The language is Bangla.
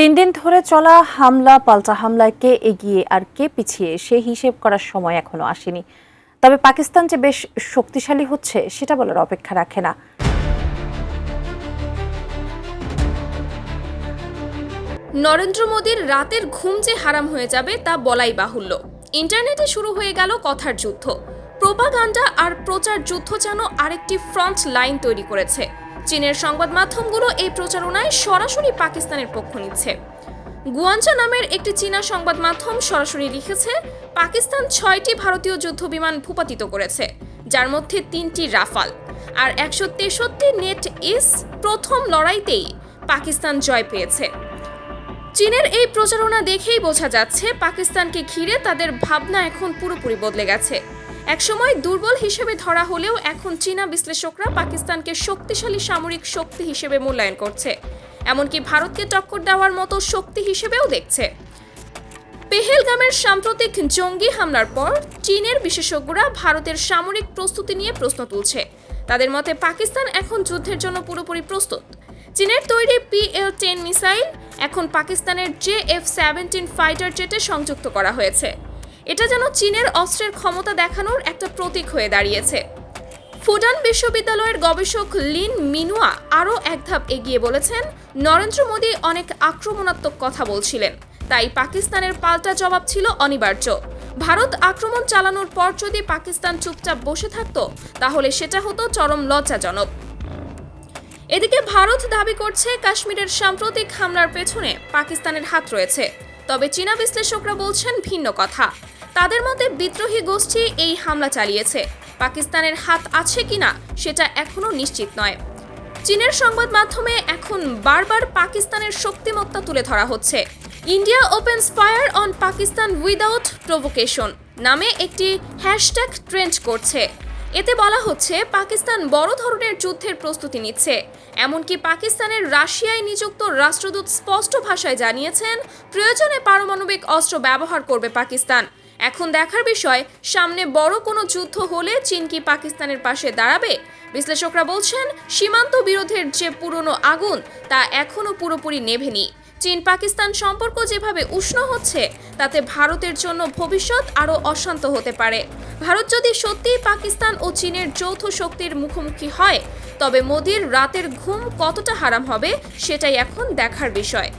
তিন দিন ধরে চলা হামলা, পাল্টা হামলায় কে এগিয়ে আর কে পিছিয়ে, সে হিসেব করার সময় এখনও আসেনি। তবে পাকিস্তান যে বেশ শক্তিশালী হচ্ছে, সেটা বলার অপেক্ষা রাখে না। নরেন্দ্র মোদীর রাতের ঘুম যে হারাম হয়ে যাবে, তা বলাই বাহুল্য। ইন্টারনেটে শুরু হয়ে গেল কথার যুদ্ধ। প্রোপাগান্ডা আর প্রচার যুদ্ধ যেন আরেকটি ফ্রন্ট লাইন তৈরি করেছে। চীনের সংবাদ মাধ্যমগুলো এই প্রচারণায় সরাসরি পাকিস্তানের পক্ষ নিচ্ছে। গুয়াঞ্জা নামের একটি চীনা সংবাদ মাধ্যম সরাসরি লিখেছে, পাকিস্তান ছয়টি ভারতীয় যুদ্ধ বিমান ভূপাতিত করেছে, যার মধ্যে তিনটি রাফাল। আর একশো তেষট্টি নেট ইস প্রথম লড়াইতেই পাকিস্তান জয় পেয়েছে। চীনের এই প্রচারণা দেখেই বোঝা যাচ্ছে, পাকিস্তানকে ঘিরে তাদের ভাবনা এখন পুরোপুরি বদলে গেছে। একসময় দুর্বল হিসেবে ধরা হলেও এখন চীনা বিশ্লেষকরা পাকিস্তানকে শক্তিশালী সামরিক শক্তি হিসেবে মূল্যায়ন করছে। এমনকি ভারতকে টক্কর দেওয়ার মতো শক্তি হিসেবেও দেখছে। পেহেলগামের সাম্প্রতিক জঙ্গি হামলার পর চীনের বিশেষজ্ঞরা ভারতের সামরিক প্রস্তুতি নিয়ে প্রশ্ন তুলছে। তাদের মতে পাকিস্তান এখন যুদ্ধের জন্য পুরোপুরি প্রস্তুত। চীনের তৈরি পিএল টেন মিসাইল এখন পাকিস্তানের জে এফ সেভেন্টিন ফাইটার জেটে সংযুক্ত করা হয়েছে। এটা যেন চীনের অস্ত্রের ক্ষমতা দেখানোর একটা প্রতীক হয়ে দাঁড়িয়েছে। ফুডান বিশ্ববিদ্যালয়ের গবেষক লিন মিনুয়া আরও এক ধাপ এগিয়ে বলেছেন, নরেন্দ্র মোদী অনেক আক্রমণাত্মক কথা বলছিলেন। তাই পাকিস্তানের পাল্টা জবাব ছিল অনিবার্য। ভারত আক্রমণ চালানোর পর যদি পাকিস্তান চুপচাপ বসে থাকত, তাহলে সেটা হতো চরম লজ্জাজনক। এদিকে ভারত দাবি করছে কাশ্মীরের সাম্প্রতিক হামলার পেছনে পাকিস্তানের হাত রয়েছে। তবে চীনা বিশ্লেষকরা বলছেন ভিন্ন কথা। তাদের মতে বিদ্রোহী গোষ্ঠী এই হামলা চালিয়েছে। পাকিস্তানের হাত আছে কিনা সেটা এখনও নিশ্চিত নয়। চীনের সংবাদ মাধ্যমে এখন বারবার পাকিস্তানের শক্তিমত্তা তুলে ধরা হচ্ছে। India opens fire on Pakistan without provocation নামে একটি হ্যাশট্যাগ ট্রেন্ড করছে। এতে বলা হচ্ছে, পাকিস্তান বড় ধরনের যুদ্ধের প্রস্তুতি নিচ্ছে। এমনকি পাকিস্তানের রাশিয়ায় নিযুক্ত রাষ্ট্রদূত স্পষ্ট ভাষায় জানিয়েছেন, প্রয়োজনে পারমাণবিক অস্ত্র ব্যবহার করবে পাকিস্তান। এখন দেখার বিষয়, সামনে বড় কোনো যুদ্ধ হলে চীন কি পাকিস্তানের পাশে দাঁড়াবে? বিশ্লেষকরা বলছেন, সীমান্ত বিরোধের যে পুরনো আগুন, তা এখনও পুরোপুরি নেভেনি। চীন পাকিস্তান সম্পর্ক যেভাবে উষ্ণ হচ্ছে, তাতে ভারতের জন্য ভবিষ্যৎ আরও অশান্ত হতে পারে। ভারত যদি সত্যিই পাকিস্তান ও চীনের যৌথ শক্তির মুখোমুখি হয়, তবে মোদির রাতের ঘুম কতটা হারাম হবে, সেটাই এখন দেখার বিষয়।